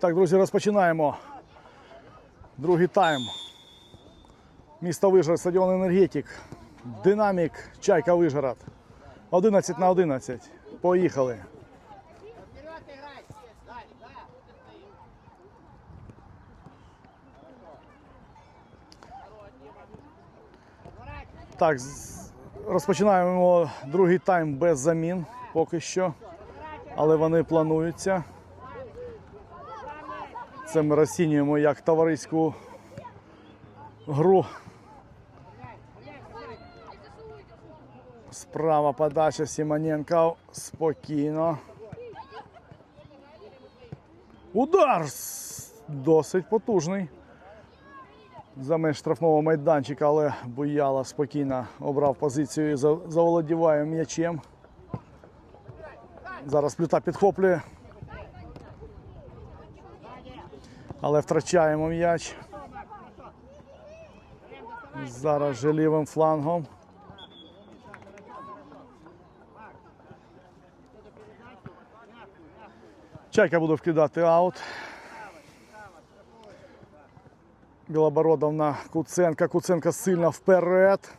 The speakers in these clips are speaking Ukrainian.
Так, друзі, розпочинаємо. Другий тайм. Місто Вижгород, стадіон Енергетик. Динамік, Чайка Вижгород. 11 на 11. Поїхали. Так, розпочинаємо другий тайм без замін поки що. Але вони плануються. Це ми розцінюємо як товариську гру. Справа подача Симоненко спокійно. Удар досить потужний. За меж штрафного майданчика, але Буяла спокійно обрав позицію і за- заволодіває м'ячем. Зараз плюта підхоплює. Але втрачаємо м'яч. Зараз же лівим флангом. Чайка буде вкидати аут. Білобородов на Куценка. Куценка сильно вперед.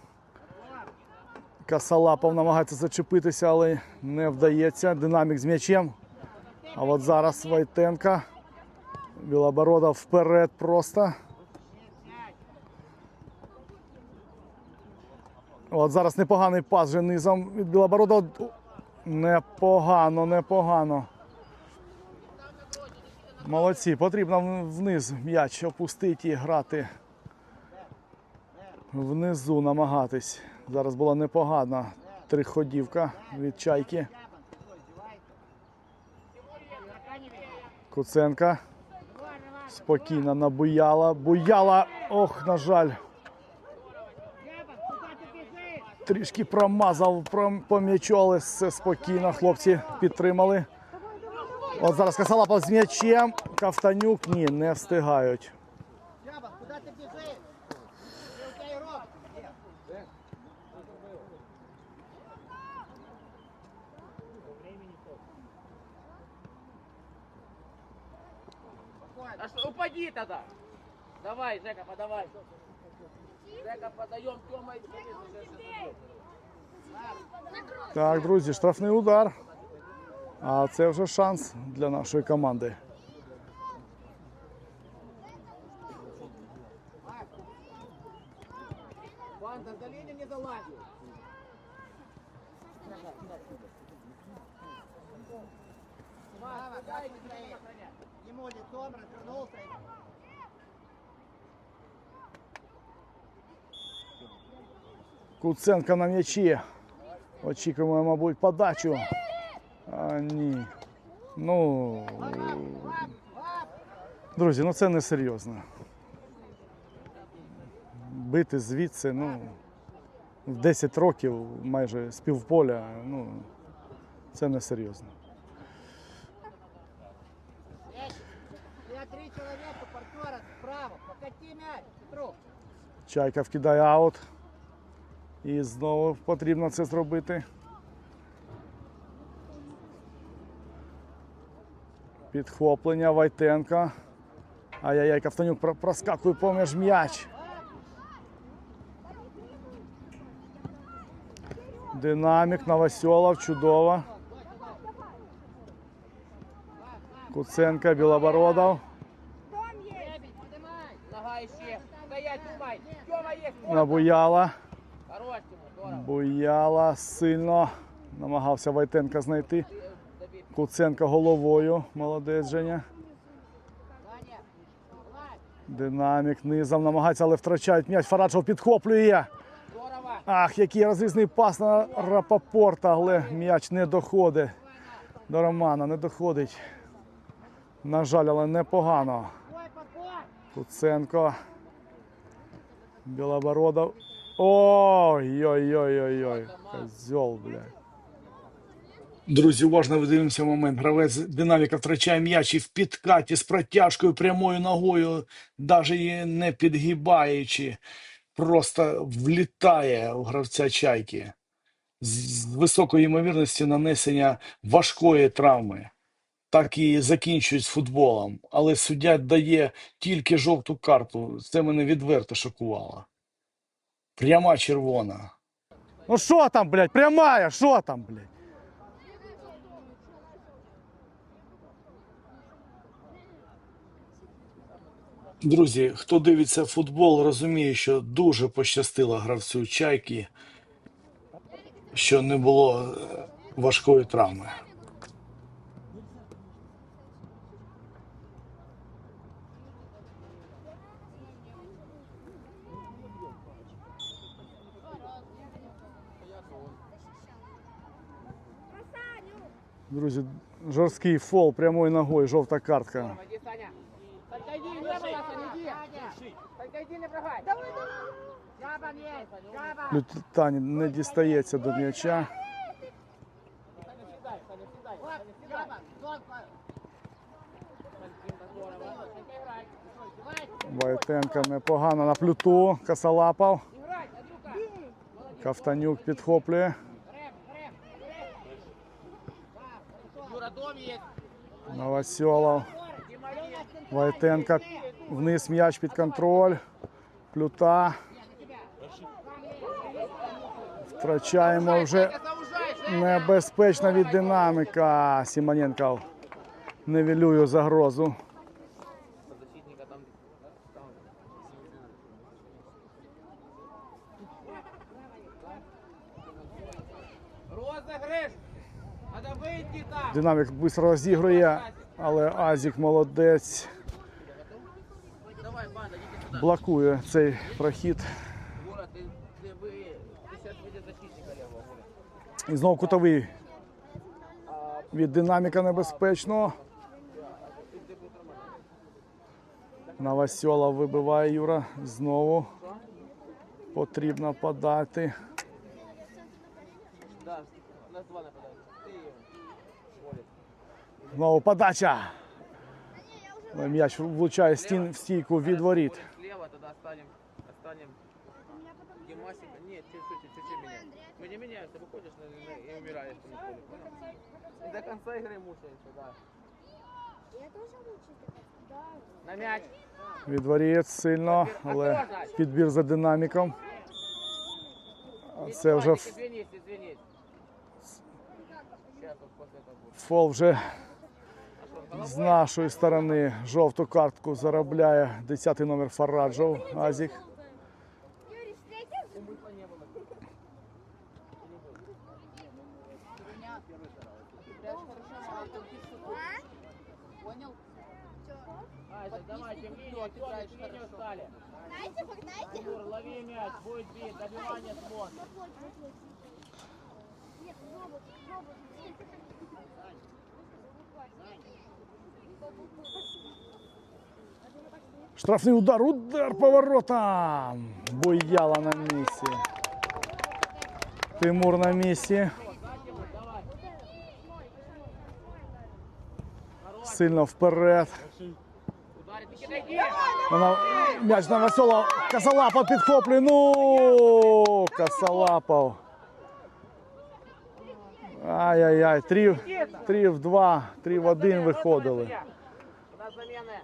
Касалапов намагається зачепитися, але не вдається. Динамік з м'ячем. А от зараз Войтенка. Білобородов вперед просто. От зараз непоганий пас вже низом від Білобородова. Непогано, непогано. Молодці, потрібно вниз м'яч опустити і грати. Внизу намагатись. Зараз була непогана триходівка від чайки. Куценка. Спокійно набуяла. Буяла. Ох, на жаль. Трішки промазав пром- по м'ячу, але все спокійно. Хлопці підтримали. От зараз Касалапов з м'ячем. Кавтанюк ні, не встигають. Упади тогда. Давай, Жека, подавай. Жека, подаем, Тёма, иди, Так, друзі, штрафний удар. А це вже шанс для нашої команди. Ванда, за линию не залазь. Слава, дай быстрее. Ему лицом развернулся. Куценко на м'ячі. Очікуємо, мабуть, подачу. А ні. Ну. Друзі, ну це не серйозно. Бити звідси, ну, в 10 років майже з півполя, ну, це не серйозно. Я три человека, партнера справа. Покати мяч, Петров. Чайка вкидає аут. І знову потрібно це зробити. Підхоплення Вайтенка. Ай-яй-яй, Ковтанюк проскакує поміж м'яч. Динамік, Новосьолов, чудово. Куценка, Білобородов. Набуяла. Буяла сильно. Намагався Вайтенка знайти. Забей. Куценко головою. Молодець Женя. Динамік низом намагається, але втрачають м'яч. Фараджов підхоплює. Ах, який розрізний пас на Рапопорта, але м'яч не доходить. До Романа не доходить. На жаль, але непогано. Куценко. Білобородов. Ой-ой-ой-ой-ой. Козьол, блядь. Друзі, уважно видивимося момент. Гравець динаміка втрачає м'яч і в підкаті з протяжкою прямою ногою, навіть її не підгибаючи, просто влітає у гравця чайки з з високою ймовірністю нанесення важкої травми. Так і закінчують з футболом. Але суддя дає тільки жовту карту. Це мене відверто шокувало. Пряма червона. Ну що там, блядь, прямая, що там, блядь? Друзі, хто дивиться футбол, розуміє, що дуже пощастило гравцю чайки, що не було важкої травми. Друзі, жорсткий фол прямою ногою, жовта картка. Лютані не дістається до м'яча. Саня, сідай, Саня, сідай. Вот, Саня, сідай. Новосьолов. Войтенко вниз м'яч під контроль. Плюта. Втрачаємо вже небезпечно від динаміка. Сімоненко невілює загрозу. Защитника Динамік швидко розігрує, але Азік молодець. Давай, банда, идите сюда. Блокує цей прохід. Гора, ты, ты, вы, ты сейчас видишь защитника левого. Гора. І знову кутовий. Від динаміка небезпечно. Новосьола вибиває Юра. Знову потрібно подати. Знову подача. Але М'яч влучає в стін в стійку від воріт. Слева тогда останем, останем Гемасика. Нет, чуть-чуть, чуть-чуть меняем. Мы не меняемся, выходишь на- на- и умираешь на поле, понял? И до конца игры мучаемся, да. Я тоже лучше да. На мяч. Від воріт сильно, але підбір за динаміком. А Це вже ф- Извинись, з нашої сторони. Жовту картку заробляє 10 номер Фараджов Азік. Давайте, в линию стали. Знаете, погнайте. Артур, лови мяч, будет бить, добивание слон. Нет, робот, робот. Штрафний удар, удар поворотом. Буяла на місці. Тимур на місці. Сильно вперед. Вона м'яч на Васола. Косолапов підхоплює. Ну, Косолапов. Ай-яй-яй. Три, три в два, три в один виходили. У нас замены.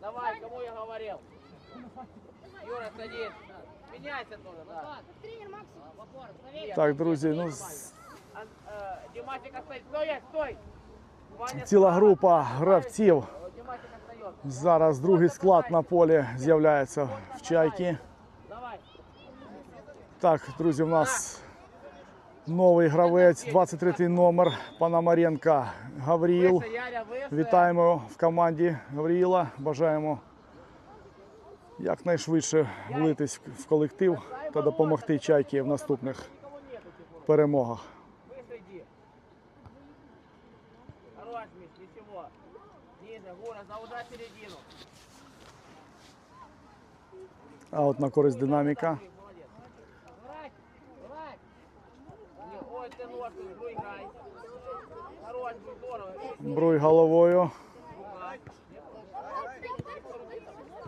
Давай, кому я говорил? Юра, садись. Меняйся тоже, да. Тренер Максим. Так, друзі, ну з- Ан- э, Димасик стоит. Стой, стой! Ваня, ціла група гравців. э, Димасик остается. Зараз другий склад на полі з'являється в чайки. Давай. Так, друзі, у нас новий гравець, 23 номер Пономаренка Гавріл. Выше, Яря, выше. Вітаємо в команді Гавріла. Бажаємо якнайшвидше влитись в колектив та допомогти чайки в наступних перемогах. Выше иди. Хорош, Миш, ничего. Ниже, Гура, заужай середину. А от на користь динаміка. здорово. Бруй головою. Рука.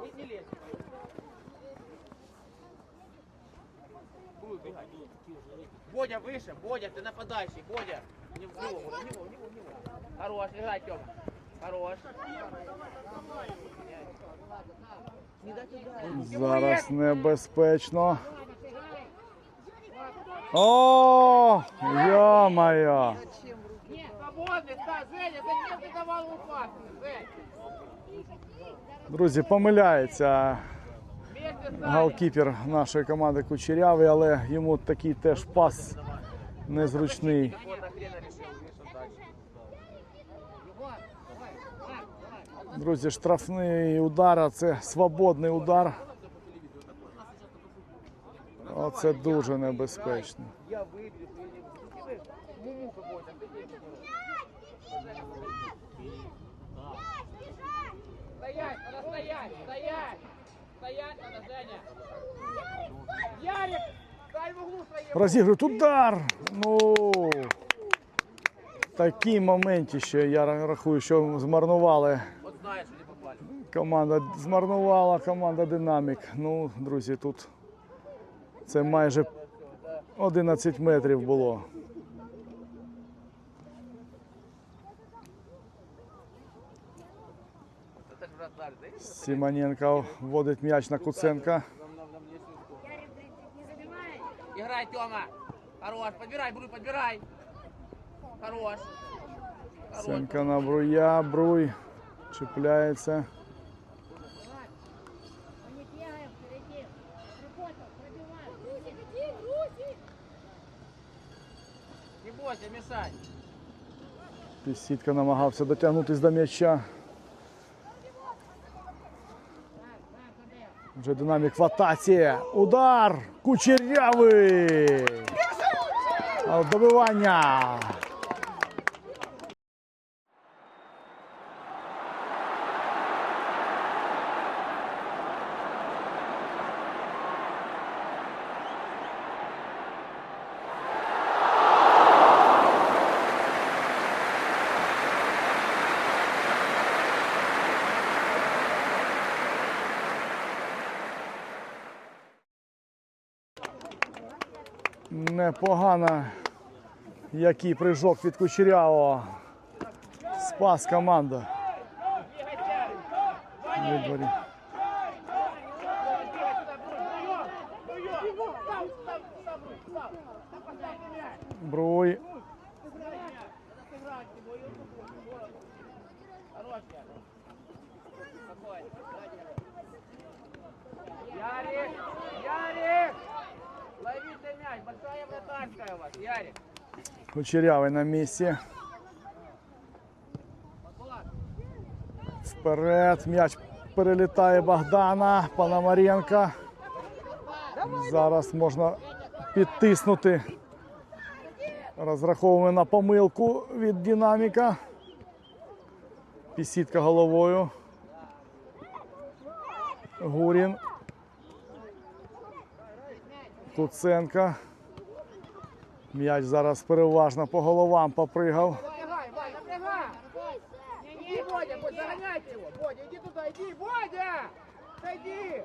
Не, не лезь. Бруй, убегай. Бодя выше, Бодя, ты нападающий, Бодя. Не в него, не в него, не в него, не в него. Хорош, играй, Тёма. Хорош. Не дай туда. Зараз небезпечно. О, йо-моє! Свободный, ста, Женя, зачем ты давал ему пас? Жень, Друзі, помиляється вместе с нами. голкіпер нашої команди Кучерявий, але йому такий теж пас незручний. Какого-то хрена решил, видишь, он дальше. Друзі, штрафний удар, а це свободний удар. Оце дуже небезпечно. Я выбью, Стоять надо, Женя! Ярик! Дай в углу своем! Розігрують удар. Ну такі моменти ще я рахую, що змарнували. Не попали. Команда змарнувала, команда Динамік. Ну, друзі, тут це майже 11 метрів було. Это же вратарь, да? Сімоненко вводить м'яч на Куценка. Играй, Тёма! Хорош, подбирай, Бруй, подбирай! Хорош! Хорош! На Бруя, Бруй чіпляється. Пісітка намагався дотягнутися до м'яча. Вже динамік в атаці. Удар! Кучерявий! Добивання! Непогано. Який прыжок від Кучерявого. Спас команда. Від воріт. Бруй. Ярик! Ярик! Ловите мяч, большая вратарская у вас, Ярик! Кучерявий на місці. Вперед. М'яч перелітає Богдана. Пономаренка. Зараз можна підтиснути. Розраховуємо на помилку від динаміка. Пісітка головою. Гурін. Куценка. М'яч зараз переважно по головам попригав. Иди, Бодя, Бодя, загоняйте его! Бодя, иди туда, иди! Бодя! Зайди!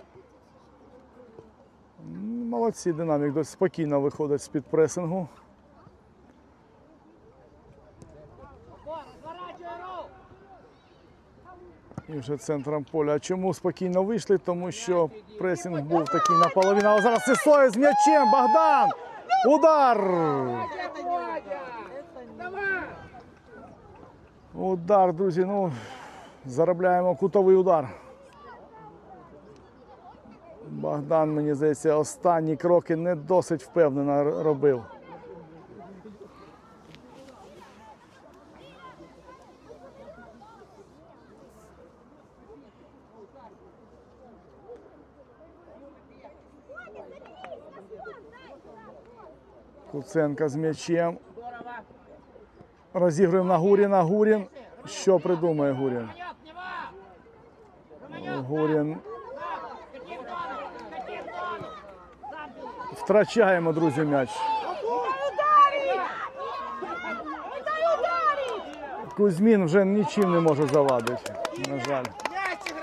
Молодці, динамік досить спокійно виходить з-під пресингу. І вже центром поля. А чому спокійно вийшли? Тому що пресинг був такий наполовину. Але зараз Сисоєв з м'ячем. Богдан! Удар! Удар, друзі. Ну, заробляємо кутовий удар. Богдан, мені здається, останні кроки не досить впевнено робив. Куценка з м'ячем. Здорово! Розігруємо на Гуріна. Гурін. Що придумає Гурін? Романёк, Романёк, Гурін кати в зону! Кати в зону! Сам ты! втрачаємо, друзі, м'яч. Кузьмін вже нічим не може завадити. На жаль. Мяч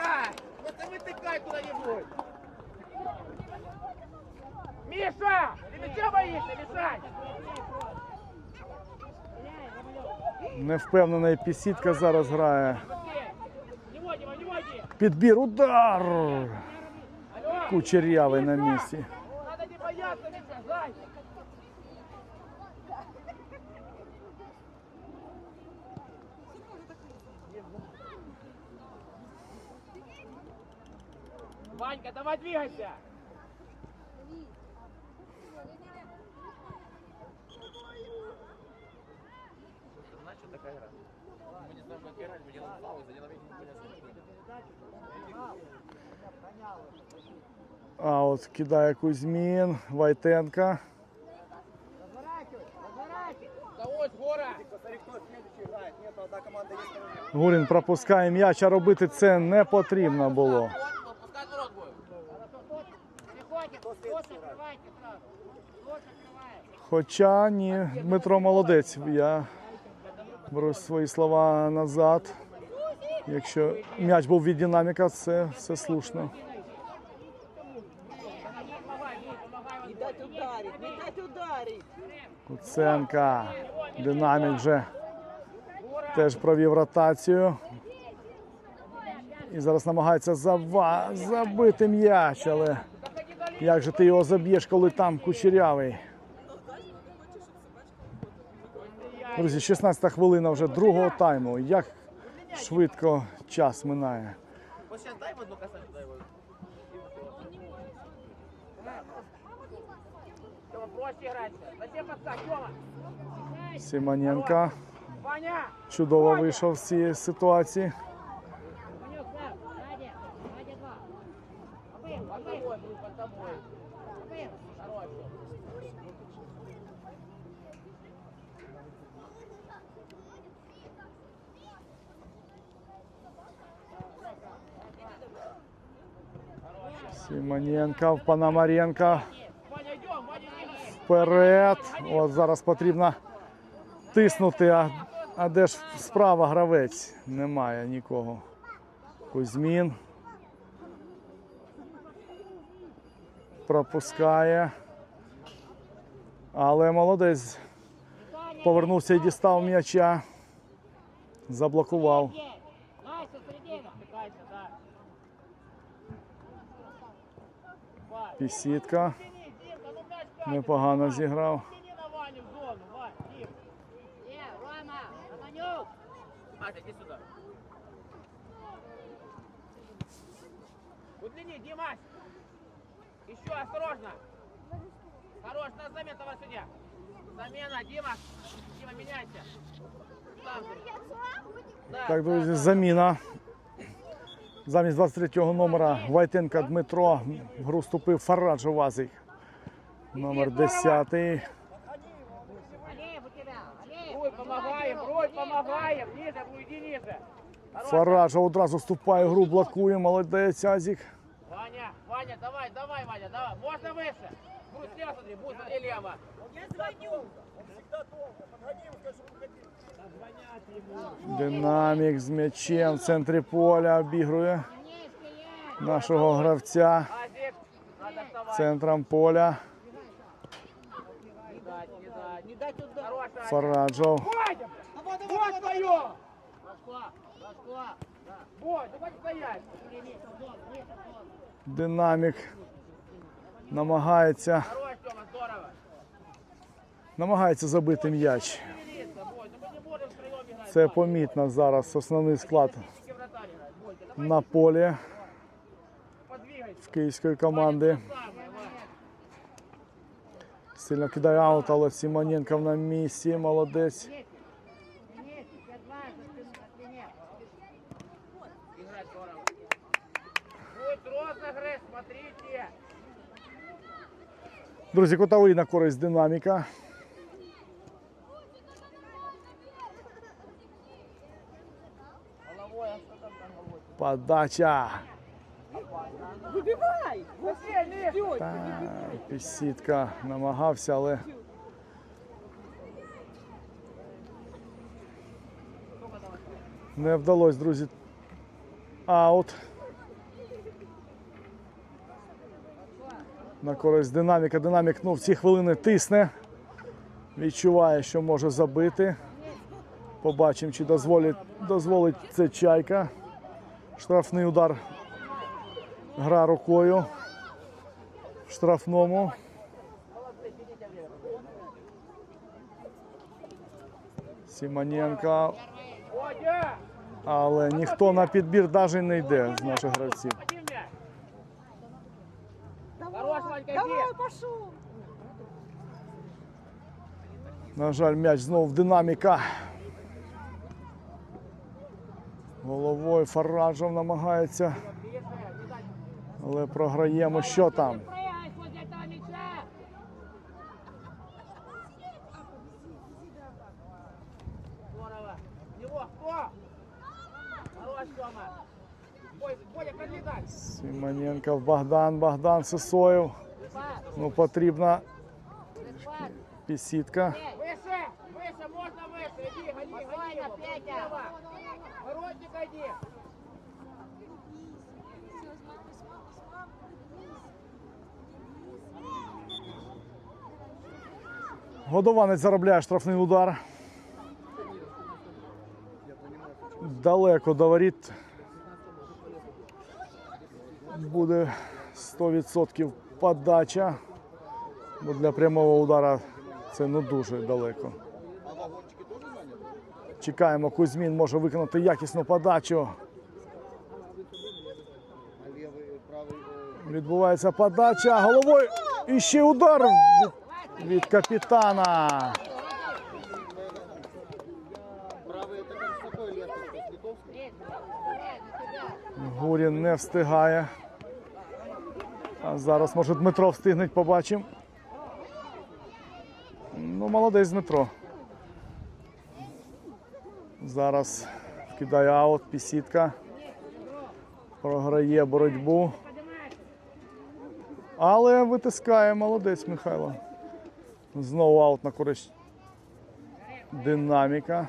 играй! Просто вытыкай куда-нибудь! Миша! Ты мяча боишься, мешай! Невпевнений пісітка зараз грає. Не води, его, не води! Підбір, удар! Кучерявий на місці. Надо не бояться, Миша, зай! Ванька, давай двигайся! Знаешь, что такая игра? Мы не знаем, как играть, мы делаем фаул, за делаем А от кидає Кузьмін, Вайтенка. Разворачивай, разворачивай. Да вот, гора! Гурін пропускає м'яч, а робити це не потрібно було. Вот, пускай ворот будет. Переходит, тот открывайте сразу. Тот открывает. Хоча ні, Дмитро молодець. Я беру свої слова назад. Якщо м'яч був від динаміка, це все слушно. Куценка. Динамік вже теж провів ротацію. І зараз намагається зава- забити м'яч, але як же ти його заб'єш, коли там кучерявий? Друзі, 16 хвилина вже другого тайму. Як швидко час минає. Вот сейчас дай в одну касание, дай его. Тёма, проще играть. Зачем подскак, Тёма? Симоненко Ваня! чудово вийшов з цієї ситуації. Ванек, сам, сзади, сзади два. Обым, Под обым, тобой, будет под тобой. Симоненко, Пономаренко Ваня, идем, вперед. От зараз потрібно тиснути. А, а де ж справа гравець? Немає нікого. Кузьмін. Пропускає. Але молодець. Повернувся і дістав м'яча. Заблокував. Ася, иди сюда. Удлини, Димась. Еще осторожно. Хорош, на замена, товарищ судья. Замена, Дима. Дима, меняйся. Так, друзі, заміна. Замість 23-го номера Вайтенка Дмитро в гру вступив Фарадж Вазик. Номер 10. Алиев у тебя, Алиев. Руй, помогаем, Руй, помогаем. Ниже, уйди ниже. Хорош. Фараджа одразу вступає в гру, блокує. Молодець Азік. Ваня, Ваня, давай, давай, Ваня, давай. Можно выше. Будь слева смотри, будь смотри лево. Динамік з м'ячем в центрі поля обігрує нашого гравця центром поля. Фараджов. Динамік намагається, намагається забити м'яч. Це помітно зараз. Основний склад на полі в київської команди. Сильно кидає аут, але Симоненко на місці. Молодець. Друзі, котовий на користь динаміка. Головой, а что там там головой? Подача. Та, Пісітка намагався, але не вдалося, друзі. Аут. на користь динаміка. Динамік ну, в ці хвилини тисне. Відчуває, що може забити. Побачимо, чи дозволить, дозволить це чайка. Штрафний удар. Гра рукою. В штрафному. Сімоненко. Але ніхто на підбір навіть не йде з наших гравців. Давай, пошел. На жаль, м'яч знову в динаміка. Головою Фараджов намагається. Але програємо. Що там? Прыгай возле этого мяча. Здорово. Него, кто? Хорош, Тёма. Бой, Бодя, подлетай. Симоненко, Богдан, Богдан Сисоєв. Ну, потрібна пісітка. Выше, выше, можно выше. Иди, гони, гони Спокойно, его. Петя. Слева. Годованець заробляє штрафний удар. Далеко до воріт. Буде 100% подача. Бо для прямого удара це ну дуже далеко. Чекаємо, Кузьмін може виконати якісну подачу. Відбувається подача головою. І ще удар від, капітана. Гурін не встигає. А зараз може Дмитро встигне, побачимо. Ну, молодець Дмитро. Зараз кидає аут, пісітка. Програє боротьбу. Але витискає молодець Михайло. Знову аут на користь динаміка.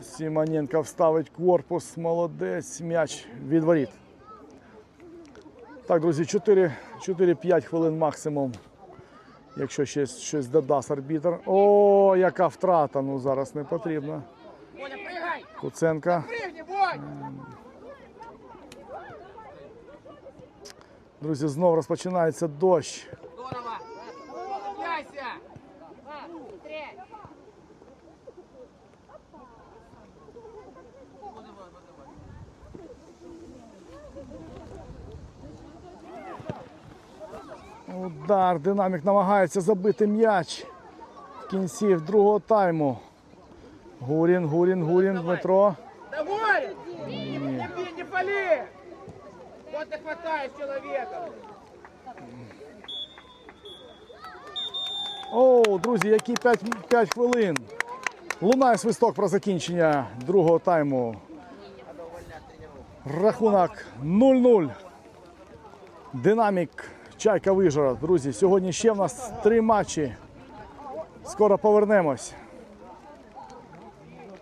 Сімоненко вставить корпус. Молодець. М'яч від воріт. Так, друзі, 4-5 хвилин максимум. Якщо ще щось додасть арбітр. О, яка втрата. Ну зараз не потрібно. Куценка. Друзі, знов розпочинається дощ. Удар. Динамік намагається забити м'яч в кінці другого тайму. Гурін, Гурін, Гурін, Дмитро. Давай. Не, не, пали. Вот ты хватаешь человека. О, друзі, які 5, 5 хвилин. Лунає свисток про закінчення другого тайму. Рахунок 0-0. Динамік Чайка Вижгород. Друзі, сьогодні ще в нас три матчі. Скоро повернемось.